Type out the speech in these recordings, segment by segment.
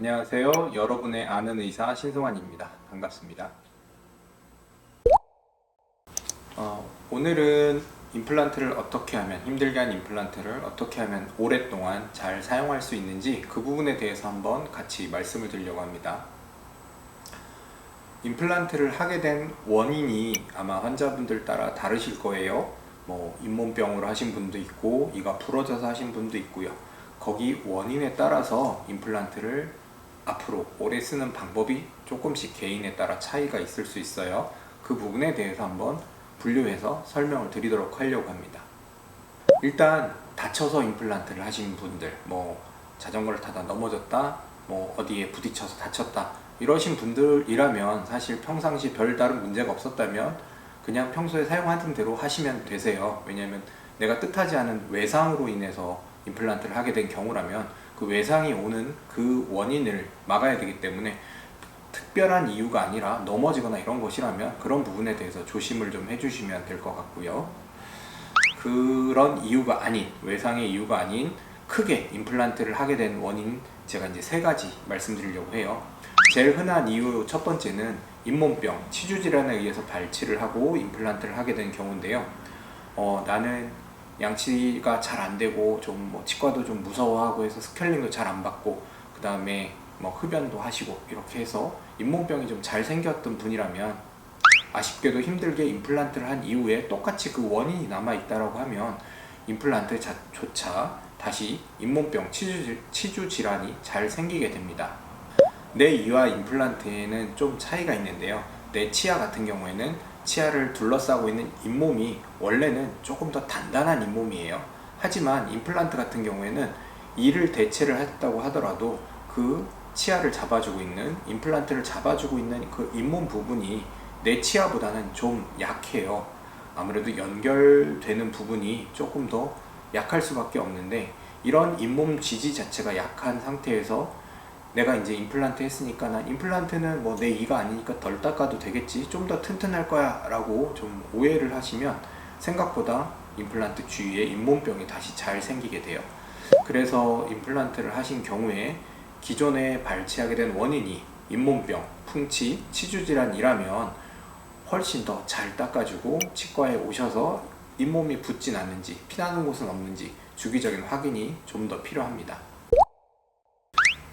안녕하세요. 여러분의 아는 의사 신승환입니다. 반갑습니다. 어, 오늘은 임플란트를 어떻게 하면 힘들게 한 임플란트를 어떻게 하면 오랫동안 잘 사용할 수 있는지 그 부분에 대해서 한번 같이 말씀을 드리려고 합니다. 임플란트를 하게 된 원인이 아마 환자분들 따라 다르실 거예요. 뭐 잇몸병으로 하신 분도 있고 이가 부러져서 하신 분도 있고요. 거기 원인에 따라서 임플란트를 앞으로 오래 쓰는 방법이 조금씩 개인에 따라 차이가 있을 수 있어요. 그 부분에 대해서 한번 분류해서 설명을 드리도록 하려고 합니다. 일단 다쳐서 임플란트를 하신 분들, 뭐 자전거를 타다 넘어졌다, 뭐 어디에 부딪혀서 다쳤다 이러신 분들이라면 사실 평상시 별다른 문제가 없었다면 그냥 평소에 사용하던 대로 하시면 되세요. 왜냐하면 내가 뜻하지 않은 외상으로 인해서 임플란트를 하게 된 경우라면 그 외상이 오는 그 원인을 막아야 되기 때문에 특별한 이유가 아니라 넘어지거나 이런 것이라면 그런 부분에 대해서 조심을 좀 해주시면 될 것 같고요. 그런 이유가 아닌 외상의 이유가 아닌 크게 임플란트를 하게 된 원인 제가 이제 세 가지 말씀드리려고 해요. 제일 흔한 이유 첫 번째는 잇몸병, 치주 질환에 의해서 발치를 하고 임플란트를 하게 된 경우인데요. 어, 나는 양치가 잘 안 되고 좀 뭐 치과도 좀 무서워하고 해서 스케일링도 잘 안 받고 그 다음에 뭐 흡연도 하시고 이렇게 해서 잇몸병이 좀 잘 생겼던 분이라면 아쉽게도 힘들게 임플란트를 한 이후에 똑같이 그 원인이 남아 있다라고 하면 임플란트 자조차 다시 잇몸병 치주, 질- 치주 질환이 잘 생기게 됩니다. 내 이와 임플란트에는 좀 차이가 있는데요. 내 치아 같은 경우에는 치아를 둘러싸고 있는 잇몸이 원래는 조금 더 단단한 잇몸이에요. 하지만 임플란트 같은 경우에는 이를 대체를 했다고 하더라도 그 치아를 잡아주고 있는 임플란트를 잡아주고 있는 그 잇몸 부분이 내 치아보다는 좀 약해요. 아무래도 연결되는 부분이 조금 더 약할 수밖에 없는데 이런 잇몸 지지 자체가 약한 상태에서 내가 이제 임플란트 했으니까 난 임플란트는 뭐 내 이가 아니니까 덜 닦아도 되겠지 좀 더 튼튼할 거야 라고 좀 오해를 하시면 생각보다 임플란트 주위에 잇몸병이 다시 잘 생기게 돼요 그래서 임플란트를 하신 경우에 기존에 발치하게 된 원인이 잇몸병, 풍치, 치주질환이라면 훨씬 더 잘 닦아주고 치과에 오셔서 잇몸이 붓진 않는지 피나는 곳은 없는지 주기적인 확인이 좀 더 필요합니다.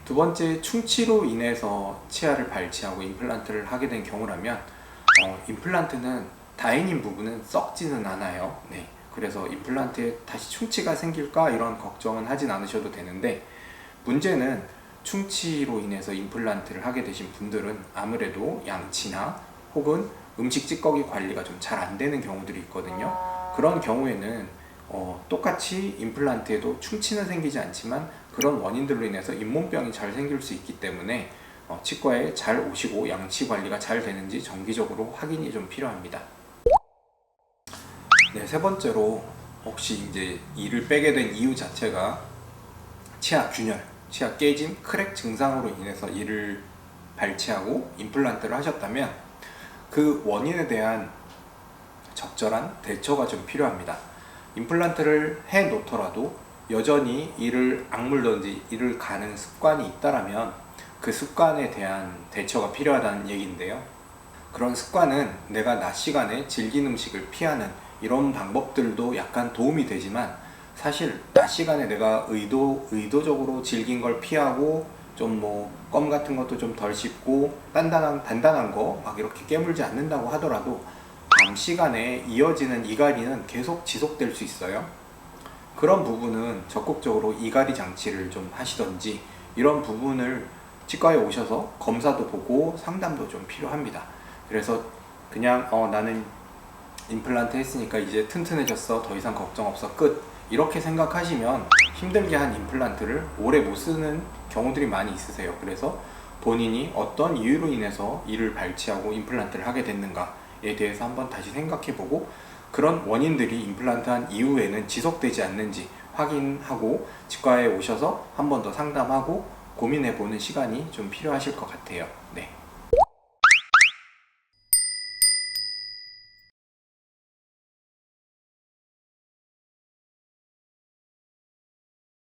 두 번째 충치로 인해서 치아를 발치하고 임플란트를 하게 된 경우라면 어, 임플란트는 다행인 부분은 썩지는 않아요. 네. 그래서 임플란트에 다시 충치가 생길까 이런 걱정은 하진 않으셔도 되는데 문제는 충치로 인해서 임플란트를 하게 되신 분들은 아무래도 양치나 혹은 음식 찌꺼기 관리가 좀 잘 안 되는 경우들이 있거든요. 그런 경우에는 어, 똑같이 임플란트에도 충치는 생기지 않지만 그런 원인들로 인해서 잇몸병이 잘 생길 수 있기 때문에 어, 치과에 잘 오시고 양치 관리가 잘 되는지 정기적으로 확인이 좀 필요합니다. 네, 세 번째로 혹시 이제 이를 빼게 된 이유 자체가 치아 균열, 치아 깨짐, 크랙 증상으로 인해서 이를 발치하고 임플란트를 하셨다면 그 원인에 대한 적절한 대처가 좀 필요합니다. 임플란트를 해 놓더라도 여전히 이를 악물던지 이를 가는 습관이 있다라면 그 습관에 대한 대처가 필요하다는 얘기인데요. 그런 습관은 내가 낮 시간에 질긴 음식을 피하는 이런 방법들도 약간 도움이 되지만 사실 낮 시간에 내가 의도 의도적으로 질긴 걸 피하고 좀 뭐 껌 같은 것도 좀 덜 씹고 단단한 단단한 거 막 이렇게 깨물지 않는다고 하더라도 밤 시간에 이어지는 이갈이는 계속 지속될 수 있어요. 그런 부분은 적극적으로 이갈이 장치를 좀 하시던지 이런 부분을 치과에 오셔서 검사도 보고 상담도 좀 필요합니다. 그래서 그냥 어 나는 임플란트 했으니까 이제 튼튼해졌어 더 이상 걱정 없어 끝 이렇게 생각하시면 힘들게 한 임플란트를 오래 못 쓰는 경우들이 많이 있으세요. 그래서 본인이 어떤 이유로 인해서 이를 발치하고 임플란트를 하게 됐는가에 대해서 한번 다시 생각해 보고 그런 원인들이 임플란트 한 이후에는 지속되지 않는지 확인하고 치과에 오셔서 한 번 더 상담하고 고민해 보는 시간이 좀 필요하실 것 같아요. 네.